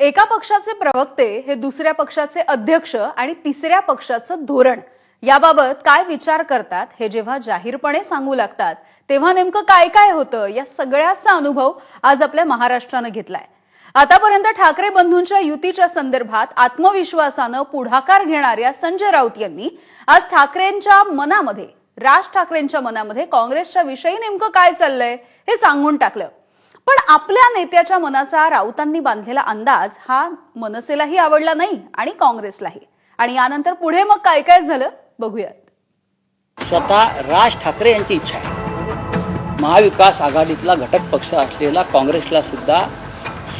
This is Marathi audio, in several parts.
एका पक्षाचे प्रवक्ते हे दुसऱ्या पक्षाचे अध्यक्ष आणि तिसऱ्या पक्षाचं धोरण. याबाबत काय विचार करतात हे जेव्हा जाहीरपणे सांगू लागतात तेव्हा नेमकं काय काय होतं या सगळ्याचा अनुभव आज आपल्या महाराष्ट्रानं घेतलाय. आतापर्यंत ठाकरे बंधूंच्या युतीच्या संदर्भात आत्मविश्वासानं पुढाकार घेणाऱ्या संजय राऊत यांनी आज ठाकरेंच्या मनामध्ये राज ठाकरेंच्या मनामध्ये काँग्रेसच्या विषयी नेमकं काय चाललंय हे सांगून टाकलं. पण आपल्या नेत्याच्या मनाचा राऊतांनी बांधलेला अंदाज हा मनसेलाही आवडला नाही आणि काँग्रेसलाही. आणि यानंतर पुढे मग काय काय झालं बघूयात. स्वतः राज ठाकरे यांची इच्छा आहे. महाविकास आघाडीतला घटक पक्ष असलेला काँग्रेसला सुद्धा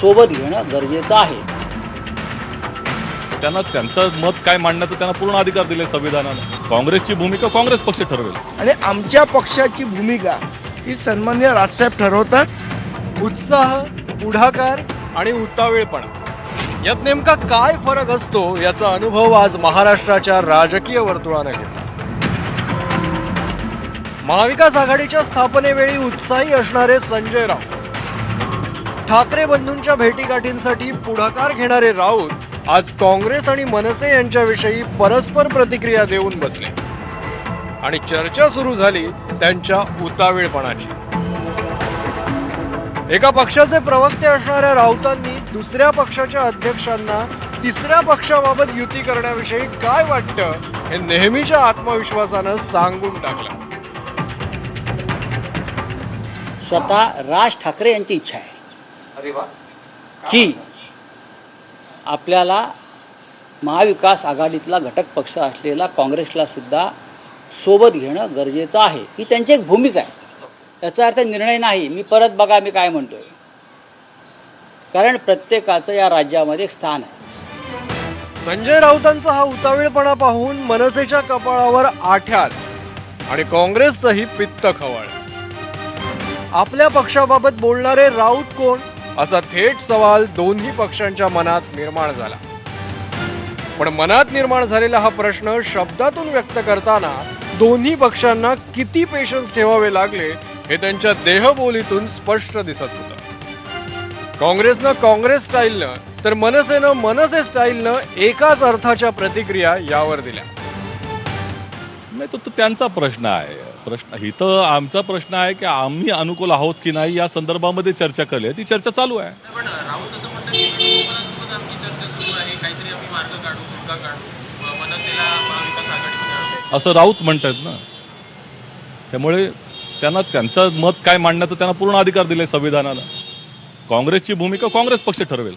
सोबत घेणं गरजेचं आहे. त्यांना त्यांचं मत काय मांडण्याचा त्यांना पूर्ण अधिकार दिले संविधानानं. काँग्रेसची भूमिका काँग्रेस पक्ष ठरवेल. आणि आमच्या पक्षाची भूमिका ही सन्मान्य राजसाहेब ठरवतात. उत्साह पुढाकार आणि उतावीळपणा यात नेमका काय फरक असतो याचा अनुभव आज महाराष्ट्राच्या राजकीय वर्तुळानं घेतला. महाविकास आघाडीच्या स्थापनेवेळी उत्साही असणारे संजय राऊत ठाकरे बंधूंच्या भेटीगाठींसाठी पुढाकार घेणारे राऊत आज काँग्रेस आणि मनसे यांच्याविषयी परस्पर प्रतिक्रिया देऊन बसले. आणि चर्चा सुरू झाली त्यांच्या उतावीळपणाची एका पक्षाचे प्रवक्ते असणाऱ्या राऊतांनी दुसऱ्या पक्षाच्या अध्यक्षांना तिसऱ्या पक्षाबाबत युती करण्याविषयी काय वाटतं हे नेहमीच्या आत्मविश्वासानं सांगून टाकलं. स्वतः राज ठाकरे यांची इच्छा आहे की आपल्याला महाविकास आघाडीतला घटक पक्ष असलेला काँग्रेसला सुद्धा सोबत घेणं गरजेचं आहे. ही त्यांची एक भूमिका आहे. याचा अर्थ निर्णय नाही. मी परत बघा मी काय म्हणतोय. कारण प्रत्येकाचं या राज्यामध्ये एक स्थान आहे. संजय राऊतांचा हा उतावीळपणा पाहून मनसेच्या कपाळावर आठ्यात आणि काँग्रेसचंही पित्त खवळ. आपल्या पक्षाबाबत बोलणारे राऊत कोण? असा थेट सवाल दोन्ही पक्षांच्या मनात निर्माण झाला. पण मनात निर्माण झालेला हा प्रश्न शब्दातून व्यक्त करताना दोन्ही पक्षांना किती पेशन्स ठेवावे लागले हे त्यांच्या देहबोलीतून स्पष्ट दिसत होतं. काँग्रेसनं काँग्रेस स्टाईलनं तर मनसेनं मनसे स्टाईलनं एकाच अर्थाच्या प्रतिक्रिया यावर दिल्या. नाही तो तो त्यांचा प्रश्न आहे. प्रश्न इथं आमचा प्रश्न आहे की आम्ही अनुकूल आहोत की नाही या संदर्भामध्ये चर्चा केली आहे. ती चर्चा चालू आहे. असं राऊत म्हणतात ना. त्यामुळे त्यांना त्यांचं मत काय मांडण्याचं त्यांना पूर्ण अधिकार दिले संविधानानं काँग्रेसची भूमिका काँग्रेस पक्ष ठरवेल.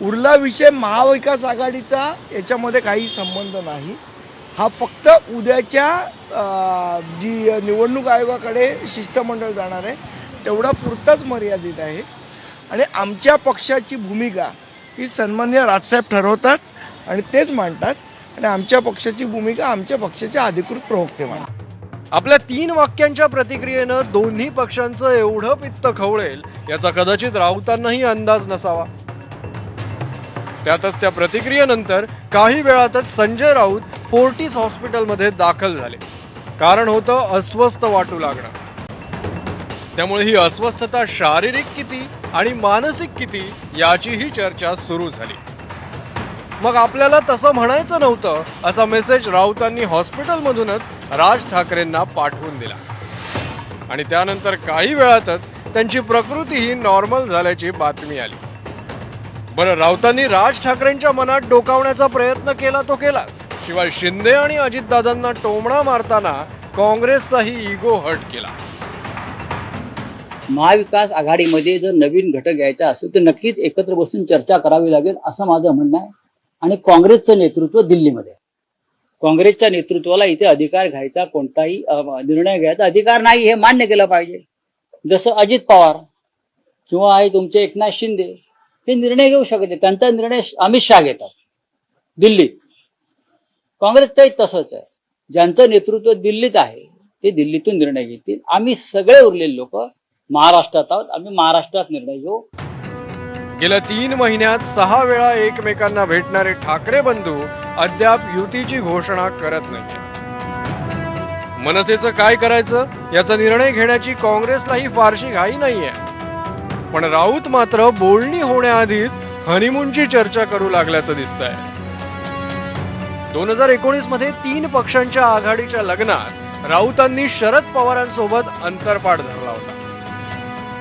उरला विषय महाविकास आघाडीचा याच्यामध्ये काही संबंध नाही. हा फक्त उद्याच्या जी निवडणूक आयोगाकडे शिष्टमंडळ जाणार आहे तेवढा पुरताच मर्यादित आहे. आणि आमच्या पक्षाची भूमिका ही सन्मान्य राजसाहेब ठरवतात आणि तेच मांडतात. आणि आमच्या पक्षाची भूमिका आमच्या पक्षाचे अधिकृत प्रवक्ते मांडतात. आपल्या तीन वाक्यांच्या प्रतिक्रियेनं दोन्ही पक्षांचं एवढं पित्त खवळेल याचा कदाचित राऊतांनाही अंदाज नसावा. त्यातच त्या प्रतिक्रियेनंतर काही वेळातच संजय राऊत फोर्टिस हॉस्पिटलमध्ये दाखल झाले. कारण होतं अस्वस्थ वाटू लागणं. त्यामुळे ही अस्वस्थता शारीरिक किती आणि मानसिक किती याचीही चर्चा सुरू झाली. मग आपल्याला तसं म्हणायचं नव्हतं असा मेसेज राऊतांनी हॉस्पिटलमधूनच राज ठाकरेंना पाठवून दिला. आणि त्यानंतर काही वेळातच त्यांची प्रकृती ही नॉर्मल झाल्याची बातमी आली. बरं राऊतांनी राज ठाकरेंच्या मनात डोकावण्याचा प्रयत्न केला तो केलाच. शिवाय शिंदे आणि अजितदादांना टोमणा मारताना काँग्रेसचाही इगो हट केला. महाविकास आघाडीमध्ये जर नवीन घटक घ्यायचा असेल तर नक्कीच एकत्र बसून चर्चा करावी लागेल असं माझं म्हणणं आहे. आणि काँग्रेसचं नेतृत्व दिल्लीमध्ये. काँग्रेसच्या नेतृत्वाला इथे अधिकार घ्यायचा कोणताही निर्णय घ्यायचा अधिकार नाही हे मान्य केलं पाहिजे. जसं अजित पवार किंवा आहे तुमचे एकनाथ शिंदे हे निर्णय घेऊ शकत नाही. त्यांचा निर्णय अमित शहा घेतात. दिल्लीत. काँग्रेसचंही तसंच आहे. ज्यांचं नेतृत्व दिल्लीत आहे ते दिल्लीतून निर्णय घेतील. आम्ही सगळे उरलेले लोक महाराष्ट्रात आहोत. आम्ही महाराष्ट्रात निर्णय घेऊ. गेल्या तीन महिन्यात सहा वेळा एकमेकांना भेटणारे ठाकरे बंधू अद्याप युतीची घोषणा करत नाही मनसेचं काय करायचं? याचा निर्णय घेण्याची काँग्रेसलाही फारशी घाई नाहीये. पण राऊत मात्र बोलणी होण्याआधीच हनीमूनची चर्चा करू लागल्याचं दिसतंय. दोन हजार एकोणीसमध्ये तीन पक्षांच्या आघाडीच्या लग्नात राऊतांनी शरद पवारांसोबत अंतरपाठ झाला.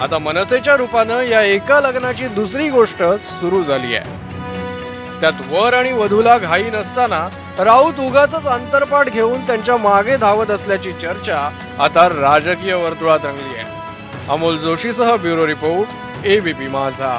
आता मनसेच्या रूपानं या एका लग्नाची दुसरी गोष्ट सुरू झाली आहे. त्यात वर आणि वधूला घाई नसताना राऊत उगाच अंतरपाठ घेऊन त्यांच्या मागे धावत असल्याची चर्चा आता राजकीय वर्तुळात रंगली आहे. अमोल जोशीसह ब्युरो रिपोर्ट एबीपी माझा.